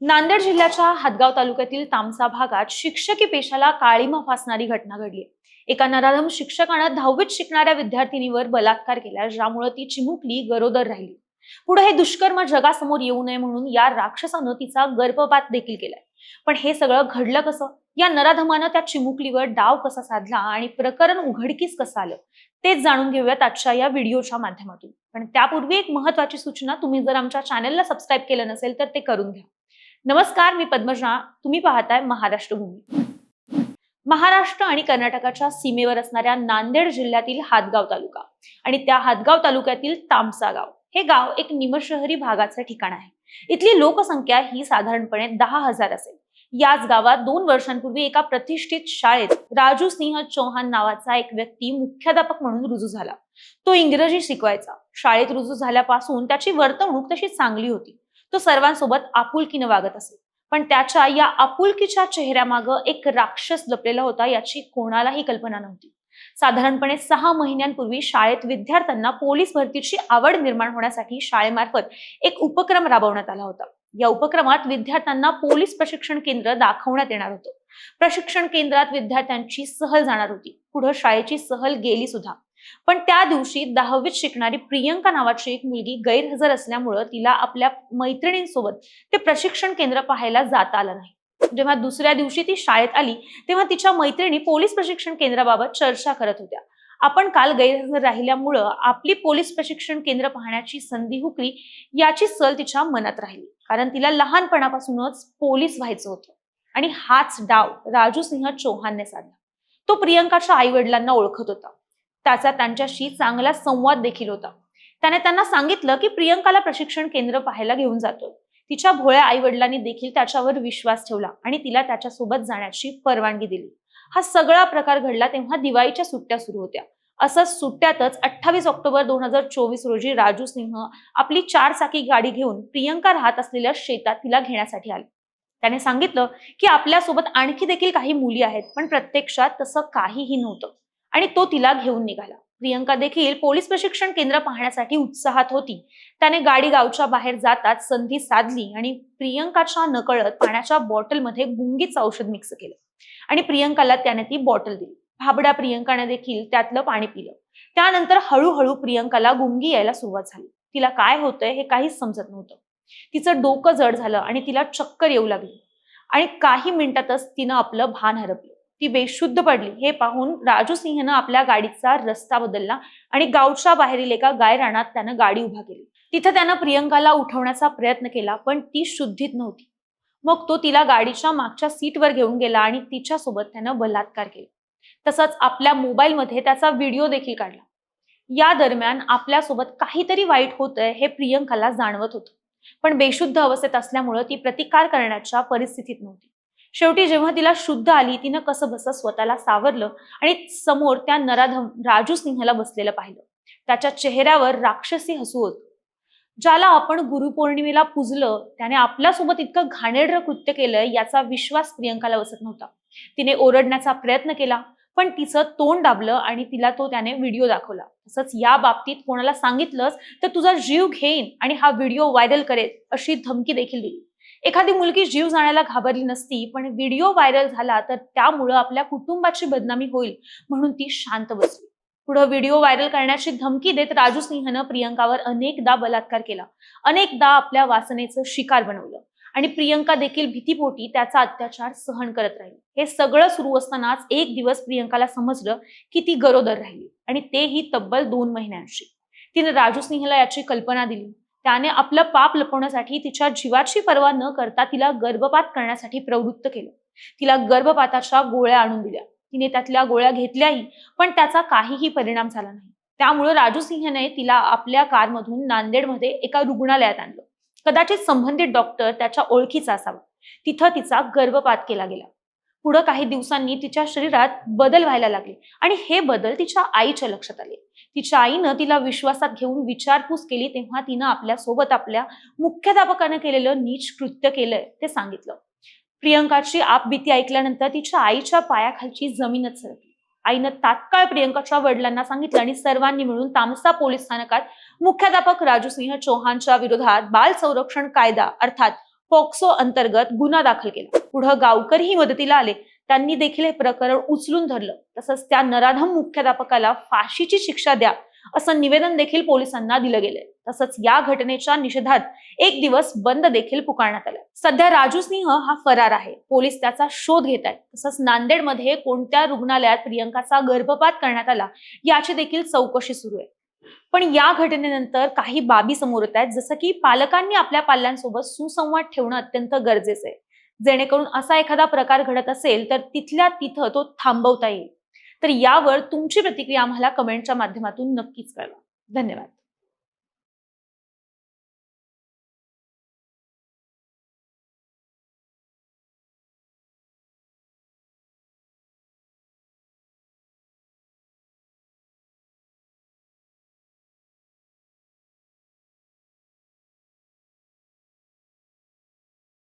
नांदेड जिल्ह्याच्या हदगाव तालुक्यातील तामसा भागात शिक्षकी पेशाला काळीमा फासणारी घटना घडली. एका नराधम शिक्षकानं दहावीत शिकणाऱ्या विद्यार्थिनीवर बलात्कार केला ज्यामुळे ती चिमुकली गरोदर राहिली. पुढे हे दुष्कर्म जगासमोर येऊ नये म्हणून या राक्षसानं तिचा गर्भपात देखील केलाय. पण हे सगळं घडलं कसं? या नराधमानं त्या चिमुकलीवर डाव कसा साधला आणि प्रकरण उघडकीस कसं आलं? तेच जाणून घेऊयात आजच्या या व्हिडिओच्या माध्यमातून. पण त्यापूर्वी एक महत्वाची सूचना तुम्ही जर आमच्या चॅनलला सबस्क्राईब केलं नसेल तर ते करून घ्या. नमस्कार मी पद्मजा तुम्ही पाहताय महाराष्ट्र भूमी महाराष्ट्र आणि कर्नाटकाच्या सीमेवर असणाऱ्या नांदेड जिल्ह्यातील हातगाव तालुका आणि त्या हातगाव तालुक्यातील तामसा गाव हे गाव एक निमशहरी भागाचं ठिकाण आहे. इथली लोकसंख्या ही साधारणपणे दहा हजार असेल. याच गावात दोन वर्षांपूर्वी एका प्रतिष्ठित शाळेत राजू सिंह चौहान नावाचा एक व्यक्ती मुख्याध्यापक म्हणून रुजू झाला. तो इंग्रजी शिकवायचा. शाळेत रुजू झाल्यापासून त्याची वर्तवणूक तशी चांगली होती. तो सर्वांसोबत आपुलकीनं वागत असे. पण त्याच्या या आपुलकीच्या चेहऱ्यामागं एक राक्षस लपलेला होता याची कोणालाही कल्पना नव्हती. साधारणपणे सहा महिन्यांपूर्वी शाळेत विद्यार्थ्यांना पोलीस भरतीची आवड निर्माण होण्यासाठी शाळेमार्फत एक उपक्रम राबवण्यात आला होता. या उपक्रमात विद्यार्थ्यांना पोलीस प्रशिक्षण केंद्र दाखवण्यात येणार होतं. प्रशिक्षण केंद्रात विद्यार्थ्यांची सहल जाणार होती. पुढे शाळेची सहल गेली सुद्धा. पण त्या दिवशी दहावीत शिकणारी प्रियंका नावाची एक मुलगी गैरहजर असल्यामुळं तिला आपल्या मैत्रिणींसोबत ते प्रशिक्षण केंद्र पाहायला जाता आलं नाही. जेव्हा दुसऱ्या दिवशी ती शाळेत आली तेव्हा तिच्या मैत्रिणी पोलीस प्रशिक्षण केंद्राबाबत चर्चा करत होत्या. आपण काल गैरहजर राहिल्यामुळं आपली पोलीस प्रशिक्षण केंद्र पाहण्याची संधी हुकली याची सल तिच्या मनात राहिली. कारण तिला लहानपणापासूनच पोलीस व्हायचं होतं. आणि हाच डाव राजू सिंह चौहानने साधला. तो प्रियंकाच्या आई वडिलांना ओळखत होता. त्याचा त्यांच्याशी चांगला संवाद देखील होता. त्याने त्यांना सांगितलं की प्रियंकाला प्रशिक्षण केंद्र पाहायला घेऊन जातो. तिच्या भोळ्या आई वडिलांनी देखील त्याच्यावर विश्वास ठेवला आणि तिला त्याच्यासोबत जाण्याची परवानगी दिली. हा सगळा प्रकार घडला तेव्हा दिवाळीच्या सुट्ट्या सुरू होत्या. असंच सुट्ट्यातच अठ्ठावीस ऑक्टोबर दोन हजार चोवीस रोजी राजू सिंह आपली चार चाकी गाडी घेऊन प्रियंका राहत असलेल्या शेतात तिला घेण्यासाठी आले. त्याने सांगितलं की आपल्यासोबत आणखी देखील काही मुली आहेत पण प्रत्यक्षात तसं काहीही नव्हतं. आणि तो तिला घेऊन निघाला. प्रियंका देखील पोलीस प्रशिक्षण केंद्र पाहण्यासाठी उत्साहात होती. त्याने गाडी गावच्या बाहेर जाताच संधी साधली आणि प्रियंकाच्या नकळत पाण्याच्या बॉटलमध्ये गुंगीचं औषध मिक्स केलं. आणि प्रियंकाला त्याने ती बॉटल दिली. भाबड्या प्रियंकाने देखील त्यातलं पाणी पिलं. त्यानंतर हळूहळू प्रियंकाला गुंगी यायला सुरुवात झाली. तिला काय होतंय हे काहीच समजत नव्हतं. तिचं डोकं जड झालं आणि तिला चक्कर येऊ लागली. आणि काही मिनिटातच तिनं आपलं भान हरपलं. ती बेशुद्ध पडली. हे पाहून राजू सिंहनं आपल्या गाडीचा रस्ता बदलला आणि गावच्या बाहेरील एका गायरानात त्यानं गाडी उभा केली. तिथं त्यानं प्रियंकाला उठवण्याचा प्रयत्न केला पण ती शुद्धीत नव्हती. मग तो तिला गाडीच्या मागच्या सीटवर घेऊन गेला आणि तिच्या सोबत त्यानं बलात्कार केला. तसंच आपल्या मोबाईलमध्ये त्याचा व्हिडिओ देखील काढला. या दरम्यान आपल्यासोबत काहीतरी वाईट होतंय हे प्रियंकाला जाणवत होतं. पण बेशुद्ध अवस्थेत असल्यामुळे ती प्रतिकार करण्याच्या परिस्थितीत नव्हती. शेवटी जेव्हा तिला शुद्ध आली तिनं कसं बसं स्वतःला सावरलं आणि समोर त्या नराधम राजू सिंहला बसलेलं पाहिलं. त्याच्या चेहऱ्यावर राक्षसी हसू होत. ज्याला आपण गुरुपौर्णिमेला पुजलं त्याने आपल्यासोबत इतकं घाणेरडं कृत्य केलं याचा विश्वास प्रियंकाला बसत नव्हता. तिने ओरडण्याचा प्रयत्न केला पण तिचं तोंड दाबलं आणि तिला तो त्याने व्हिडिओ दाखवला. तसंच या बाबतीत कोणाला सांगितलंच तर तुझा जीव घेईन आणि हा व्हिडिओ व्हायरल करेल अशी धमकी देखील दिली. एखादी मुलगी जीव जाण्याला घाबरली नसती पण व्हिडिओ व्हायरल झाला तर त्यामुळं आपल्या कुटुंबाची बदनामी होईल म्हणून ती शांत बसली. पुढे व्हिडिओ व्हायरल करण्याची धमकी देत राजू सिंहनं प्रियंकावर अनेकदा बलात्कार केला. अनेकदा आपल्या वासनेचं शिकार बनवलं. आणि प्रियंका देखील भीतीपोटी त्याचा अत्याचार सहन करत राहिली. हे सगळं सुरू असतानाच एक दिवस प्रियंकाला समजलं की ती गरोदर राहिली आणि तेही तब्बल दोन महिन्यांशी. तिने राजू सिंहला याची कल्पना दिली. त्याने आपलं पाप लपवण्यासाठी तिच्या जीवाची पर्वा न करता तिला गर्भपात करण्यासाठी प्रवृत्त केलं. तिला गर्भपाताच्या गोळ्या आणून दिल्या. तिने त्यातल्या गोळ्या घेतल्याही पण त्याचा काहीही परिणाम झाला नाही. त्यामुळे राजू सिंहने तिला आपल्या कारमधून नांदेडमध्ये एका रुग्णालयात आणलं. कदाचित संबंधित डॉक्टर त्याच्या ओळखीचा असावा. तिथं तिचा गर्भपात केला गेला. पुढं काही दिवसांनी तिच्या शरीरात बदल व्हायला लागले. आणि हे बदल तिच्या आईच्या लक्षात आले. तिच्या आईनं तिला विश्वासात घेऊन विचारपूस केली तेव्हा तिनं आपल्यासोबत आपल्या मुख्याध्यापकानं केलेलं नीच कृत्य केलंय ते सांगितलं. प्रियंकाची आपबीती ऐकल्यानंतर तिच्या आईच्या पायाखालची जमीनच सरकली. आईनं तात्काळ प्रियंकाच्या वडिलांना सांगितलं आणि सर्वांनी मिळून तामसा पोलीस स्थानकात मुख्याध्यापक राजू सिंह चौहानच्या विरोधात बाल संरक्षण कायदा अर्थात पॉक्सो अंतर्गत गुन्हा दाखल केला. पुढे गावकरीही मदतीला आले. त्यांनी देखील हे प्रकरण उचलून धरलं. तसंच त्या नराधम मुख्याध्यापकाला फाशीची शिक्षा द्या असं निवेदन देखील पोलिसांना दिलं गेलंय. तसंच या घटनेच्या निषेधात एक दिवस बंद देखील पुकारण्यात आला. सध्या राजू सिंह हा फरार आहे. पोलीस त्याचा शोध घेत आहेत. तसंच नांदेडमध्ये कोणत्या रुग्णालयात प्रियंकाचा गर्भपात करण्यात आला याची देखील चौकशी सुरू आहे. पण या घटनेनंतर काही बाबी समोर येत आहेत जसं की पालकांनी आपल्या पाल्यांसोबत सुसंवाद ठेवणं अत्यंत गरजेचं आहे. जेणेकरून असा एखादा प्रकार घडत असेल तर तिथल्या तिथं तो थांबवता येईल. तर यावर तुमची प्रतिक्रिया आम्हाला कमेंटच्या माध्यमातून नक्कीच कळवा. धन्यवाद.